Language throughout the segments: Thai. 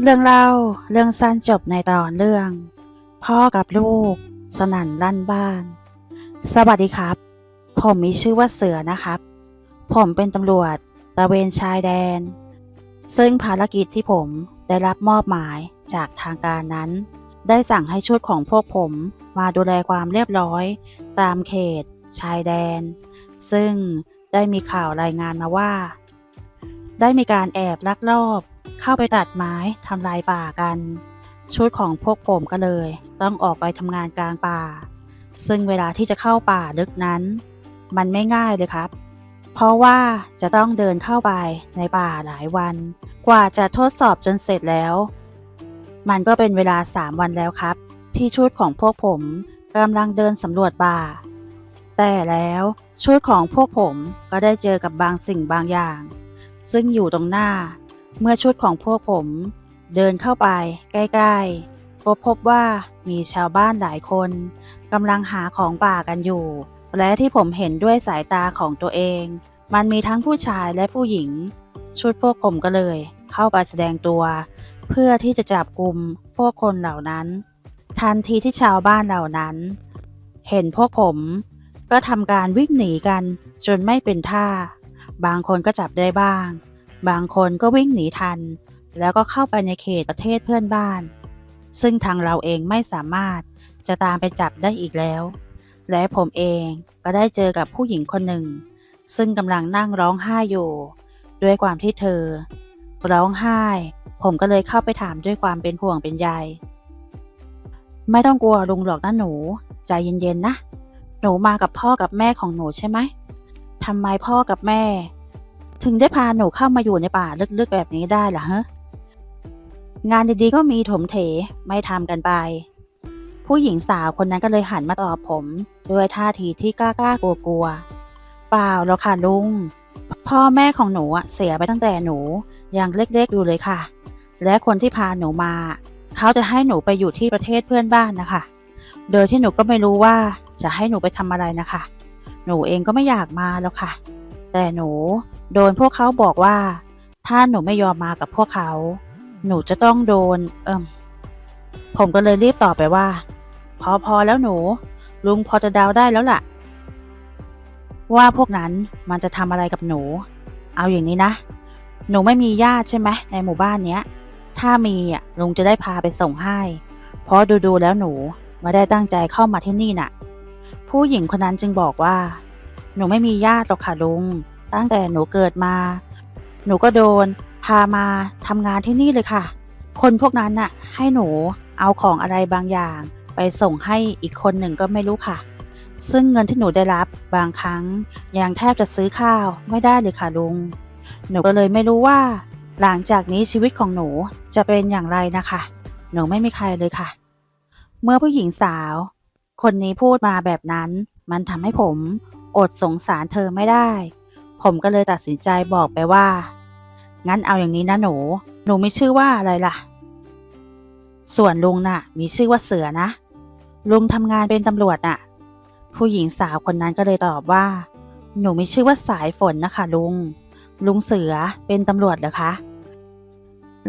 เรื่องเล่าเรื่องสั้นจบในตอนเรื่อง พ่อกับลูก สนั่นลั่นบ้าน สวัสดีครับ ผมมีชื่อว่าเสือนะครับ ผมเป็นตำรวจตะเวนชายแดน ซึ่งภารกิจที่ผมได้รับมอบหมายจากทางการนั้น ได้สั่งให้ชุดของพวกผมมาดูแลความเรียบร้อย ตามเขต ชายแดน ซึ่งได้มีข่าวรายงานมาว่า ได้มีการแอบลักลอบ เข้าไปตัดไม้ทำลายป่ากัน ชุดของพวกผมก็เลย ต้องออกไปทำงานกลางป่า ซึ่งเวลาที่จะเข้าป่าลึกนั้น มันไม่ง่ายเลยครับ เพราะว่าจะต้องเดินเข้าไปในป่าหลายวัน กว่าจะทดสอบจนเสร็จแล้ว มันก็เป็นเวลาสามวันแล้วครับ ที่ชุดของพวกผมกำลังเดินสำรวจป่า แต่แล้วชุดของพวกผมก็ได้เจอกับบางสิ่งบางอย่าง ซึ่งอยู่ตรงหน้า เมื่อชุดของพวกผม เดินเข้าไปใกล้ ๆ ก็พบว่ามีชาวบ้านหลายคนกำลังหาของป่ากันอยู่ และที่ผมเห็นด้วยสายตาของตัวเอง มันมีทั้งผู้ชายและผู้หญิง ชุดพวกผมก็เลย เข้าไปแสดงตัว เพื่อที่จะจับกลุ่มพวกคนเหล่านั้น ทันทีที่ชาวบ้านเหล่านั้น เห็นพวกผม ก็ทำการวิ่งหนีกันจนไม่เป็นท่า บางคนก็จับได้บ้าง บางคนก็วิ่งหนีทัน แล้วก็เข้าไปในเขตประเทศเพื่อนบ้าน ซึ่งทางเราเองไม่สามารถจะตามไปจับได้อีกแล้ว และผมเองก็ได้เจอกับผู้หญิงคนหนึ่ง ซึ่งกำลังนั่งร้องไห้อยู่ ด้วยความที่เธอ ร้องไห้ ผมก็เลยเข้าไปถามด้วยความเป็นห่วงเป็นใยไม่ต้องกลัวลุงหรอกนะหนู ใจเย็นๆนะ หนูมากับพ่อกับแม่ของหนูใช่ไหมทำไมพ่อกับแม่ ถึงได้พาหนูเข้ามาอยู่ในป่าลึกๆแบบนี้ได้ล่ะฮะ งานดีๆก็มีถมเถไม่ทำกันไป ผู้หญิงสาวคนนั้นก็เลยหันมาตอบผมด้วยท่าทีที่กล้าๆกลัวๆเปล่าหรอกค่ะลุง พ่อแม่ของหนูเสียไปตั้งแต่หนูยังเล็กๆอยู่เลยค่ะ และคนที่พาหนูมา เขาจะให้หนูไปอยู่ที่ประเทศเพื่อนบ้านนะคะ โดยที่หนูก็ไม่รู้ว่าจะให้หนูไปทำอะไรนะคะ หนูเองก็ไม่อยากมาแล้วค่ะ แต่หนูโดนพวกเขาบอกว่า ถ้าหนูไม่ยอมมากับพวกเขา หนูจะต้องโดน เอิมผมก็เลยรีบตอบไปว่า พอพอแล้วหนู ลุงพอจะเดาได้แล้วล่ะ ว่าพวกนั้นมันจะทำอะไรกับหนู เอาอย่างนี้นะ หนูไม่มีญาติใช่ไหมในหมู่บ้านเนี้ย ถ้ามีอะลุงจะได้พาไปส่งให้ เพราะดูๆแล้วหนูไม่ได้ตั้งใจเข้ามาที่นี่น่ะ ผู้หญิงคนนั้นจึงบอกว่า หนูไม่มีญาติหรอกค่ะลุง ตั้งแต่หนูเกิดมา หนูก็โดน พามาทำงานที่นี่เลยค่ะ คนพวกนั้นน่ะ ให้หนูเอาของอะไรบางอย่าง ไปส่งให้อีกคนหนึ่งก็ไม่รู้ค่ะ ซึ่งเงินที่หนูได้รับบางครั้งยังแทบจะซื้อข้าวไม่ได้เลยค่ะลุง หนูก็เลยไม่รู้ว่า หลังจากนี้ชีวิตของหนูจะเป็นอย่างไรนะคะ หนูไม่มีใครเลยค่ะ เมื่อผู้หญิงสาว คนนี้พูดมาแบบนั้น มันทำให้ผม อดสงสารเธอไม่ได้ ผมก็เลยตัดสินใจบอกไปว่า งั้นเอาอย่างนี้นะหนู หนูมีชื่อว่าอะไรล่ะ ส่วนลุงน่ะ มีชื่อว่าเสือนะ ลุงทำงานเป็นตำรวจน่ะ ผู้หญิงสาวคนนั้นก็เลยตอบว่า หนูมีชื่อว่าสายฝนนะคะ ลุง ลุงเสือเป็นตำรวจเหรอคะ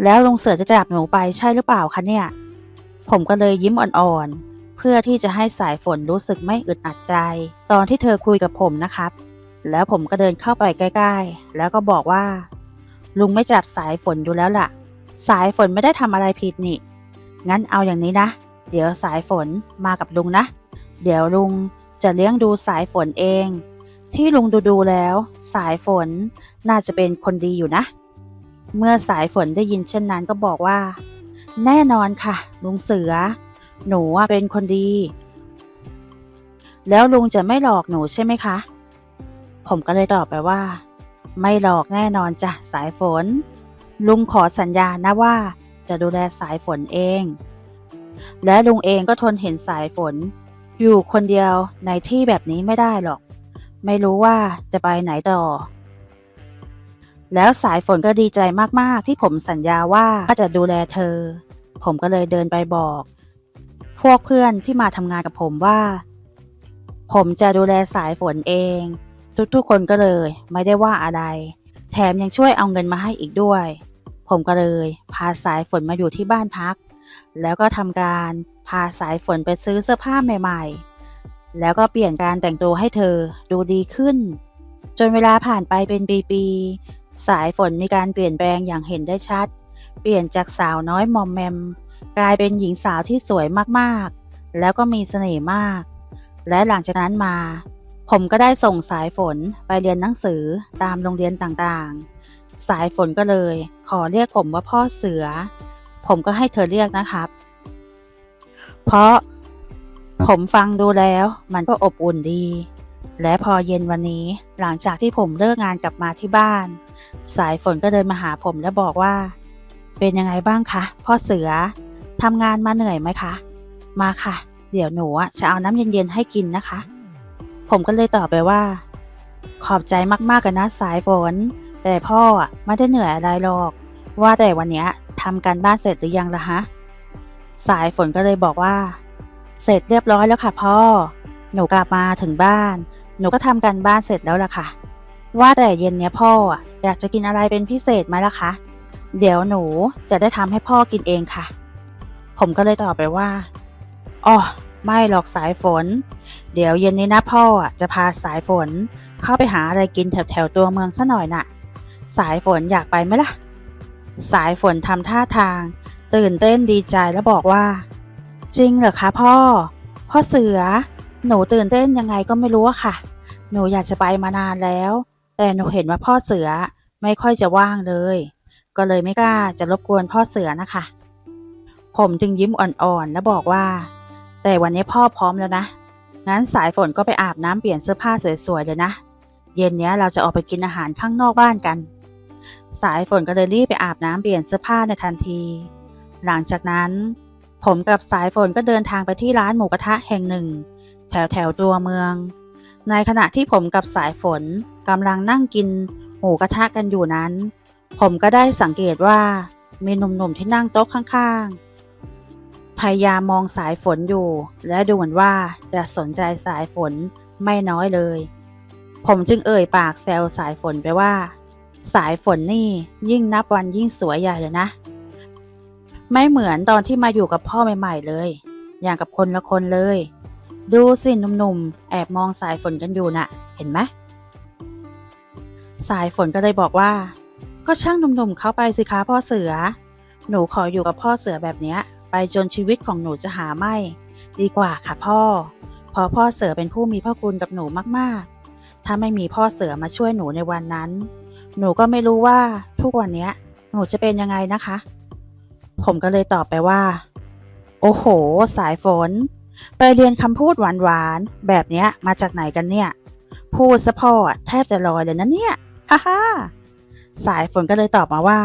แล้วลุงเสือจะจับหนูไปใช่หรือเปล่าคะเนี่ย ผมก็เลยยิ้มอ่อนๆ เพื่อที่จะให้สายฝนรู้สึกไม่อึดอัดใจ ตอนที่เธอคุยกับผมนะครับ แล้วผมก็เดินเข้าไปใกล้ๆ แล้วก็บอกว่า ลุงไม่จับสายฝนอยู่แล้วล่ะ สายฝนไม่ได้ทำอะไรผิดนี่ งั้นเอาอย่างนี้นะ เดี๋ยวสายฝนมากับลุงนะ เดี๋ยวลุงจะเลี้ยงดูสายฝนเอง ที่ลุงดูดูแล้ว สายฝนน่าจะเป็นคนดีอยู่นะ เมื่อสายฝนได้ยินเช่นนั้นก็บอกว่า แน่นอนค่ะ ลุงเสือ หนูเป็นคนดี แล้วลุงจะไม่หลอกหนูใช่ไหมคะ ผมก็เลยตอบไปว่า ไม่หลอกแน่นอนจ้ะสายฝน ลุงขอสัญญานะว่า จะดูแลสายฝนเอง และลุงเองก็ทนเห็นสายฝน อยู่คนเดียวในที่แบบนี้ไม่ได้หรอก ไม่รู้ว่าจะไปไหนต่อแล้วสายฝนก็ดีใจมาก ๆ ที่ผมสัญญาว่าจะดูแลเธอ ผมก็เลยเดินไปบอก พวกเพื่อนที่มาทำงานกับผมว่า ผมจะดูแลสายฝนเอง ทุกๆคนก็เลย ไม่ได้ว่าอะไร แถมยังช่วยเอาเงินมาให้อีกด้วย ผมก็เลย พาสายฝนมาอยู่ที่บ้านพัก แล้วก็ทำการพาสายฝนไปซื้อเสื้อผ้าใหม่ๆ แล้วก็เปลี่ยนการแต่งตัวให้เธอดูดีขึ้น จนเวลาผ่านไปเป็นปีๆสายฝนมีการเปลี่ยนแปลงอย่างเห็นได้ชัด เปลี่ยนจากสาวน้อยมอมแมม กลายเป็นหญิงสาวที่สวยมากๆ แล้วก็มีเสน่ห์มาก และหลังจากนั้นมา ผมก็ได้ส่งสายฝนไปเรียนหนังสือตามโรงเรียนต่างๆ สายฝนก็เลย ขอเรียกผมว่าพ่อเสือ ผมก็ให้เธอเรียกนะครับ เพราะผมฟังดูแล้วมันก็อบอุ่นดี และพอเย็นวันนี้หลังจากที่ผมเลิกงานกลับมาที่บ้าน สายฝนก็เดินมาหาผมและบอกว่า เป็นยังไงบ้างคะพ่อเสือ ทำงานมาเหนื่อยไหมคะ มาค่ะ เดี๋ยวหนูจะเอาน้ำเย็นๆให้กินนะคะ ผมก็เลยตอบไปว่า ขอบใจมากๆกันนะสายฝน แต่พ่อไม่ได้เหนื่อยอะไรหรอก ว่าแต่วันเนี้ยทำการบ้านเสร็จหรือยังล่ะฮะ สายฝนก็เลยบอกว่า เสร็จเรียบร้อยแล้วค่ะพ่อ หนูกลับมาถึงบ้าน หนูก็ทำการบ้านเสร็จแล้วล่ะค่ะ ว่าแต่เย็นเนี้ยพ่ออะอยากจะกินอะไรเป็นพิเศษไหมล่ะคะ เดี๋ยวหนูจะได้ทำให้พ่อกินเองค่ะ ผมก็เลยตอบไปว่าอ๋อไม่หรอกสายฝน เดี๋ยวเย็นนี้นะพ่อจะพาสายฝน เข้าไปหาอะไรกินแถวแถวตัวเมืองซะหน่อยน่ะ สายฝนอยากไปไหมล่ะ สายฝนทำท่าทาง ตื่นเต้นดีใจแล้วบอกว่า จริงเหรอคะพ่อ พ่อเสือ หนูตื่นเต้นยังไงก็ไม่รู้ค่ะ หนูอยากจะไปมานานแล้ว แต่หนูเห็นว่าพ่อเสือไม่ค่อยจะว่างเลย ก็เลยไม่กล้าจะรบกวนพ่อเสือนะคะ ผมจึงยิ้มอ่อนๆ แล้วบอกว่า แต่วันนี้พ่อพร้อมแล้วนะ งั้นสายฝนก็ไปอาบน้ำเปลี่ยนเสื้อผ้าสวยๆเลยนะ เย็นนี้เราจะออกไปกินอาหารข้างนอกบ้านกัน สายฝนก็เลยรีบไปอาบน้ำเปลี่ยนเสื้อผ้าในทันที หลังจากนั้น ผมกับสายฝนก็เดินทางไปที่ร้านหมูกระทะแห่งหนึ่ง แถวแถวตัวเมือง ในขณะที่ผมกับสายฝนกำลังนั่งกินหมูกระทะกันอยู่นั้น ผมก็ได้สังเกตว่ามีหนุ่มๆที่นั่งโต๊ะข้างๆ พยายามมองสายฝนอยู่ และดูเหมือนว่าจะสนใจสายฝนไม่น้อยเลย ผมจึงเอ่ยปากแซวสายฝนไปว่า สายฝนนี่ยิ่งนับวันยิ่งสวยใหญ่เลยนะ ไม่เหมือนตอนที่มาอยู่กับพ่อใหม่ๆเลย อย่างกับคนละคนเลย ดูสิหนุ่มๆแอบมองสายฝนกันอยู่น่ะ เห็นไหมสายฝนก็เลยบอกว่า ก็ช่างหนุ่มๆเข้าไปสิคะพ่อเสือ หนูขออยู่กับพ่อเสือแบบเนี้ย ไปจนชีวิตของหนูจะหาไม่ ดีกว่าค่ะพ่อ เพราะพ่อเสือเป็นผู้มีพระคุณกับหนูมากๆ ถ้าไม่มีพ่อเสือมาช่วยหนูในวันนั้น หนูก็ไม่รู้ว่าทุกวันเนี้ยหนูจะเป็นยังไงนะคะ ผมก็เลยตอบไปว่า โอ้โห สายฝน ไปเรียนคำพูดหวานๆแบบเนี้ยมาจากไหนกันเนี่ย พูดซะพ่อแทบจะลอยเลยนะเนี่ยฮ่าฮ่าสายฝนก็เลยตอบมาว่า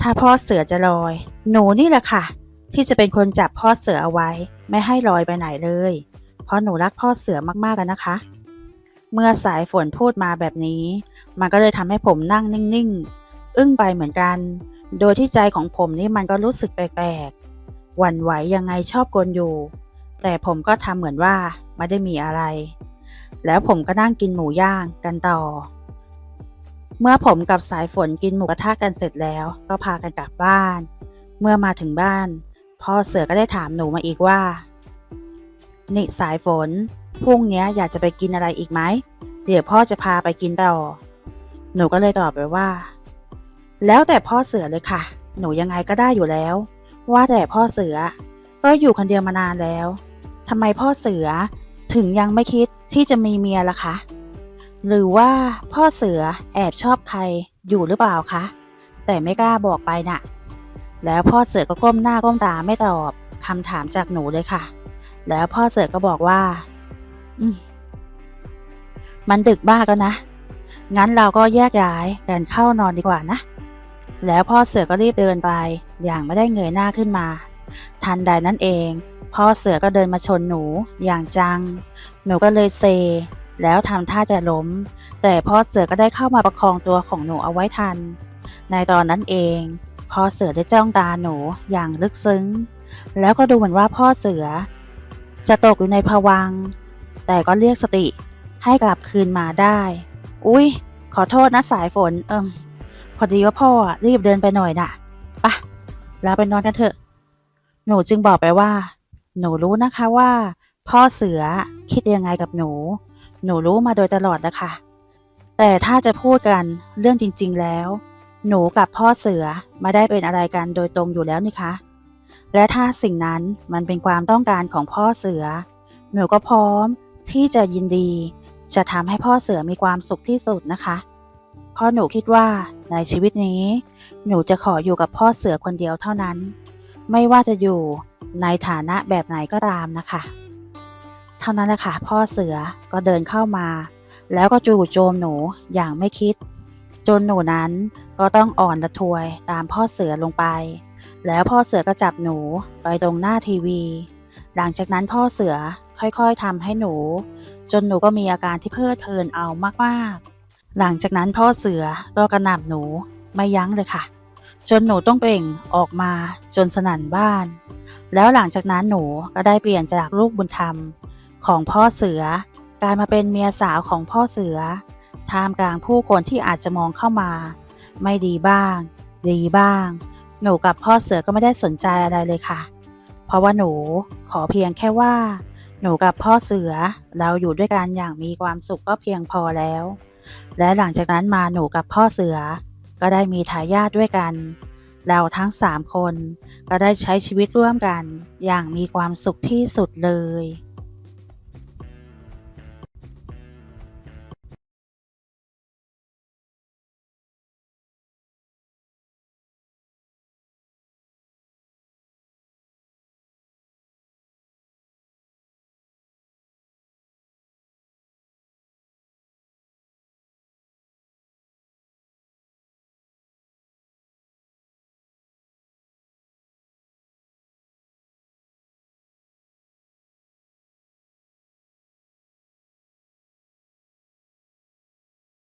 ถ้าพ่อเสือจะลอย หนูนี่แหละค่ะ ที่จะเป็นคนจับพ่อเสือเอาไว้ ไม่ให้ลอยไปไหนเลย เพราะหนูรักพ่อเสือมากๆกันนะคะ เมื่อสายฝนพูดมาแบบนี้ มันก็เลยทำให้ผมนั่งนิ่งๆ อึ้งไปเหมือนกัน โดยที่ใจของผมนี่มันก็รู้สึกแปลกๆ หวั่นไหวยังไงชอบกลอยู่ แต่ผมก็ทำเหมือนว่าไม่ได้มีอะไร แล้วผมก็นั่งกินหมูย่างกันต่อ เมื่อผมกับสายฝนกินหมูกระทะกันเสร็จแล้ว ก็พากันกลับบ้าน เมื่อมาถึงบ้าน พ่อเสือก็ได้ถามหนูมาอีกว่า นี่สายฝน พรุ่งนี้อยากจะไปกินอะไรอีกไหม เดี๋ยวพ่อจะพาไปกินต่อ หนูก็เลยตอบไปว่า แล้วแต่พ่อเสือเลยค่ะ หนูยังไงก็ได้อยู่แล้ว ว่าแต่พ่อเสือ ก็อยู่คนเดียวมานานแล้วทำไมพ่อเสือถึงยังไม่คิดที่จะมีเมียล่ะคะ หรือว่าพ่อเสือแอบชอบใครอยู่หรือเปล่าคะ แต่ไม่กล้าบอกไปน่ะ แล้วพ่อเสือก็ก้มหน้าก้มตาไม่ตอบคำถามจากหนูเลยค่ะ แล้วพ่อเสือก็บอกว่า อืมมันดึกบ้ากแล้วนะ งั้นเราก็แยกย้ายกันเข้านอนดีกว่านะ แล้วพ่อเสือก็รีบเดินไป อย่างไม่ได้เงยหน้าขึ้นมา ทันใดนั้นเอง พ่อเสือก็เดินมาชนหนูอย่างจัง หนูก็เลยเซ แล้วทำท่าจะล้ม แต่พ่อเสือก็ได้เข้ามาประคองตัวของหนูเอาไว้ทัน ในตอนนั้นเอง พ่อเสือได้จ้องตาหนูอย่างลึกซึ้ง แล้วก็ดูเหมือนว่าพ่อเสือ จะตกอยู่ในภวัง แต่ก็เรียกสติให้กลับคืนมาได้ อุ้ยขอโทษนะสายฝน เอิมพอดีว่าพ่อรีบเดินไปหน่อยน่ะเราไปนอนกันเถอะ หนูจึงบอกไปว่า หนูรู้นะคะว่า พ่อเสือคิดยังไงกับหนู หนูรู้มาโดยตลอดนะคะแต่ถ้าจะพูดกันเรื่องจริง ๆ แล้ว หนูกับพ่อเสือไม่ได้เป็นอะไรกันโดยตรงอยู่แล้วนี่คะ และถ้าสิ่งนั้นมันเป็นความต้องการของพ่อเสือ หนูก็พร้อมที่จะยินดี จะทำให้พ่อเสือมีความสุขที่สุดนะคะเพราะหนูคิดว่าในชีวิตนี้ หนูจะขออยู่กับพ่อเสือคนเดียวเท่านั้น ไม่ว่าจะอยู่ในฐานะแบบไหนก็ตามนะคะ เท่านั้นแหละค่ะพ่อเสือก็เดินเข้ามา แล้วก็จู่โจมหนูอย่างไม่คิด จนหนูนั้นก็ต้องอ่อนระทวยตามพ่อเสือลงไป แล้วพ่อเสือก็จับหนูไปตรงหน้าทีวี หลังจากนั้นพ่อเสือค่อยๆทำให้หนู จนหนูก็มีอาการที่เพลิดเพลินเอามากๆ หลังจากนั้นพ่อเสือก็กระหน่ำหนูไม่ยั้งเลยค่ะ จนหนูต้องเปล่งออกมาจนสนั่นบ้าน แล้วหลังจากนั้นหนูก็ได้เปลี่ยนจากลูกบุญธรรม ของพ่อเสือกลายมาเป็นเมียสาวของพ่อเสือ ท่ามกลางผู้คนที่อาจจะมองเข้ามา ไม่ดีบ้าง ดีบ้าง หนูกับพ่อเสือก็ไม่ได้สนใจอะไรเลยค่ะ เพราะว่าหนูขอเพียงแค่ว่า หนูกับพ่อเสือเราอยู่ด้วยกันอย่างมีความสุขก็เพียงพอแล้ว และหลังจากนั้นมาหนูกับพ่อเสือ ก็ได้มีทายาทด้วยกัน เราทั้งสามคนก็ได้ใช้ชีวิตร่วมกัน อย่างมีความสุขที่สุดเลย